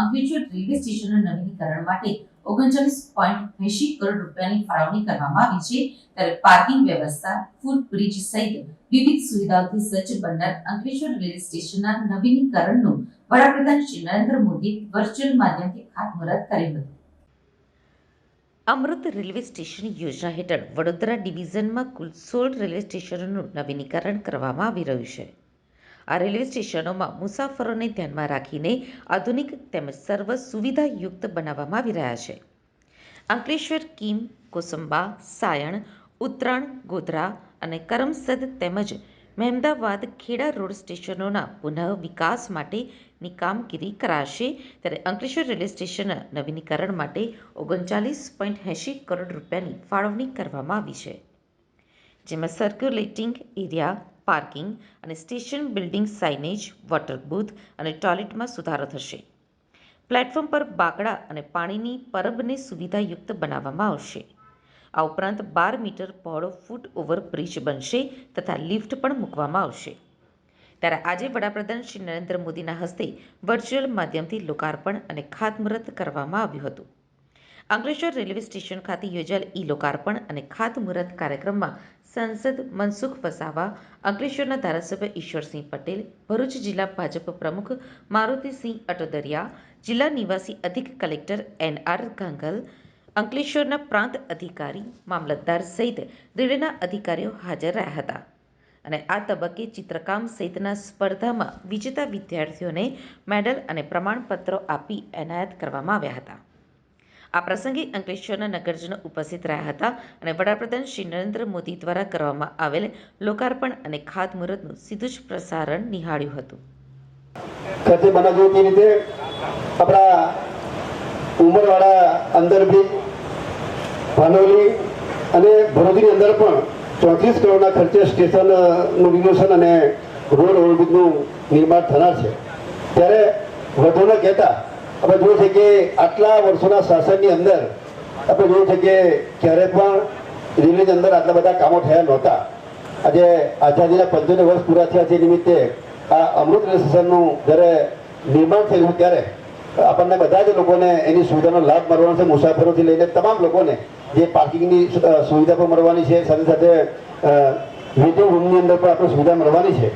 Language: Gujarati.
અંકલેશ્વર રેલવે સ્ટેશનના નવીનીકરણ માટે ઓગણચાલીસ પોઈન્ટ એંશી કરોડ રૂપિયાની ફાળવણી કરવામાં આવી છે, ત્યારે પાર્કિંગ વ્યવસ્થા બ્રિજ સહિત વિવિધ સુવિધાઓથી સજ્જ બનનાર અંકલેશ્વર રેલવે સ્ટેશનના નવીનીકરણનું વડાપ્રધાન શ્રી નરેન્દ્ર મોદી વર્ચ્યુઅલ માધ્યમથી ખાતમુહૂર્ત કર્યું હતું. અમૃત રેલવે સ્ટેશન યોજના હેઠળ વડોદરા ડિવિઝનમાં કુલ સોળ રેલવે સ્ટેશનોનું નવીનીકરણ કરવામાં આવી રહ્યું છે. આ રેલવે સ્ટેશનોમાં મુસાફરોને ધ્યાનમાં રાખીને આધુનિક તેમજ સર્વ સુવિધાયુક્ત બનાવવામાં આવી રહ્યા છે. અંકલેશ્વર, કિમ, કોસંબા, સાયણ ઉત્તરાણ ગોધરા અને કરમસદ તેમજ મહેમદાવાદ ખેડા રોડ સ્ટેશનોના પુનઃ વિકાસ માટેની કામગીરી કરાશે ત્યારે અંકલેશ્વર રેલવે સ્ટેશનના નવીનીકરણ માટે ઓગણચાલીસ પોઈન્ટ એંશી કરોડ રૂપિયાની ફાળવણી કરવામાં આવી છે. જેમાં સર્ક્યુલેટિંગ એરિયા પાર્કિંગ અને station building signage, water booth અને ટોયલેટમાં સુધારો થશે. પ્લેટફોર્મ પર બાકડા અને પાણીની પરબને સુવિધાયુક્ત બનાવવામાં આવશે. આ ઉપરાંત બાર મીટર પહોળો ફૂટ ઓવર બ્રિજ બનશે તથા લિફ્ટ પણ મૂકવામાં આવશે. ત્યારે આજે વડાપ્રધાન શ્રી નરેન્દ્ર મોદીના હસ્તે વર્ચ્યુઅલ માધ્યમથી લોકાર્પણ અને ખાતમુહૂર્ત કરવામાં આવ્યું હતું. અંકલેશ્વર રેલવે સ્ટેશન ખાતે યોજાયેલ ઈ લોકાર્પણ અને ખાતમુહૂર્ત કાર્યક્રમમાં સાંસદ મનસુખ વસાવા, અંકલેશ્વરના ધારાસભ્ય ઈશ્વરસિંહ પટેલ, ભરૂચ જિલ્લા ભાજપ પ્રમુખ મારુતિસિંહ અટોદરિયા, જિલ્લા નિવાસી અધિક કલેક્ટર એન આર ગાંગલ, અંકલેશ્વરના પ્રાંત અધિકારી મામલતદાર સહિત રેલવેના અધિકારીઓ હાજર રહ્યા હતા. અને આ તબક્કે ચિત્રકામ સહિતના સ્પર્ધામાં વિજેતા વિદ્યાર્થીઓને મેડલ અને પ્રમાણપત્રો આપી એનાયત કરવામાં આવ્યા હતા. આ પ્રસંગે અંકલેશ્વરના નગરજનો ઉપસ્થિત રહ્યા હતા અને વડાપ્રધાન શ્રી નરેન્દ્ર મોદી દ્વારા કરવામાં આવેલ લોકાર્પણ અને ખાતમુહૂર્તનું સીધું જ પ્રસારણ નિહાળ્યું હતું. ખર્ચે બનાવ્યું તે રીતે આપણા ઉમરવાડા અંદર બી ભાનોલી અને ભરૂચની અંદર પણ ચોત્રીસ કરોડના ખર્ચે સ્ટેશનનું રિનોવેશન અને રોડ ઓવરબ્રિજનું નિર્માણ થનાર છે. ત્યારે વધુને કહેતા આપણે જોઈએ છે કે આટલા વર્ષોના શાસનની અંદર આપણે જોઈએ છે કે ક્યારે પણ રેલવેની અંદર આટલા બધા કામો થયા નહોતા. આજે આઝાદીના પંચોતેર વર્ષ પૂરા થયા છે નિમિત્તે આ અમૃત સ્ટેશનનું જ્યારે નિર્માણ થયું ત્યારે, આપણને બધા જ લોકોને એની સુવિધાનો લાભ મળવાનો છે, મુસાફરોથી લઈને તમામ લોકોને જે પાર્કિંગની સુવિધા પણ મળવાની છે, સાથે સાથે વેટિંગ રૂમની અંદર પણ આપણે સુવિધા મળવાની છે.